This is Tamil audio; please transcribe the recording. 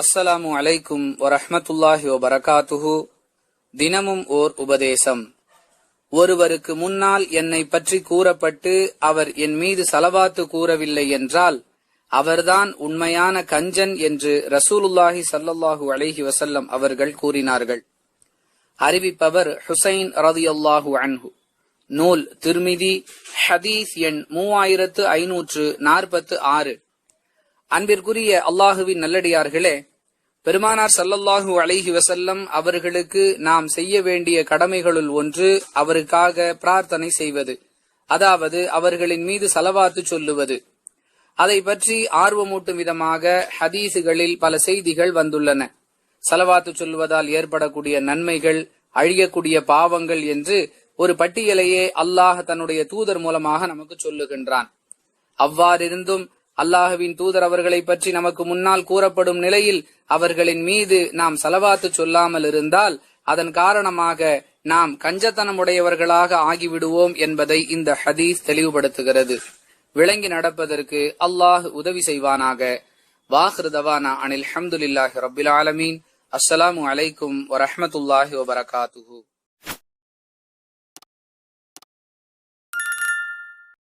அஸ்ஸலாமு அலைக்கும் வரஹமத்துல்லாஹி வபரகாத்துஹு. தினமும் ஓர் உபதேசம். ஒருவருக்கு முன்னால் என்னை பற்றி கூறப்பட்டு அவர் என் மீது சலவாத்து கூறவில்லை என்றால் அவர்தான் உண்மையான கஞ்சன் என்று ரசூலுல்லாஹி சல்லல்லாஹு அலைஹி வசல்லம் அவர்கள் கூறினார்கள். அறிவிப்பவர் ஹுசைன் ரதியல்லாஹு அன்ஹு. நூல் திருமிதி ஹதீஸ் எண் மூவாயிரத்து ஐநூற்று நாற்பத்து ஆறு. அன்பிற்குரிய அல்லாஹுவின் நல்லடியார்களே பெருமானார் சல்லல்லாஹு அலைஹி வசல்லம் அவர்களுக்கு நாம் செய்ய வேண்டிய கடமைகளுள் ஒன்று அவருக்காக பிரார்த்தனை செய்வது. அதாவது அவர்களின் மீது சலவாத்து சொல்லுவது. அதை பற்றி ஆர்வமூட்டும் விதமாக ஹதீசுகளில் பல செய்திகள் வந்துள்ளன. சலவாத்து சொல்வதால் ஏற்படக்கூடிய நன்மைகள் அழியக்கூடிய பாவங்கள் என்று ஒரு பட்டியலையே அல்லாஹ் தன்னுடைய தூதர் மூலமாக நமக்கு சொல்லுகின்றான். அவ்வாறிருந்தும் அல்லாஹுவின் தூதர் அவர்களை பற்றி நமக்கு முன்னால் கூறப்படும் நிலையில் அவர்களின் மீது நாம் செலவாத்து சொல்லாமல் இருந்தால் அதன் காரணமாக நாம் கஞ்சத்தனமுடையவர்களாக ஆகிவிடுவோம் என்பதை இந்த ஹதீஸ் தெளிவுபடுத்துகிறது. விளங்கி நடப்பதற்கு அல்லாஹ் உதவி செய்வானாக. வாஹ்ருதவானா அனில் ஹம்துலில்லாஹி ரபில் ஆலமீன். அஸ்ஸலாமு அலைக்கும் வரஹமத்துல்லாஹி வபரகாத்துஹு.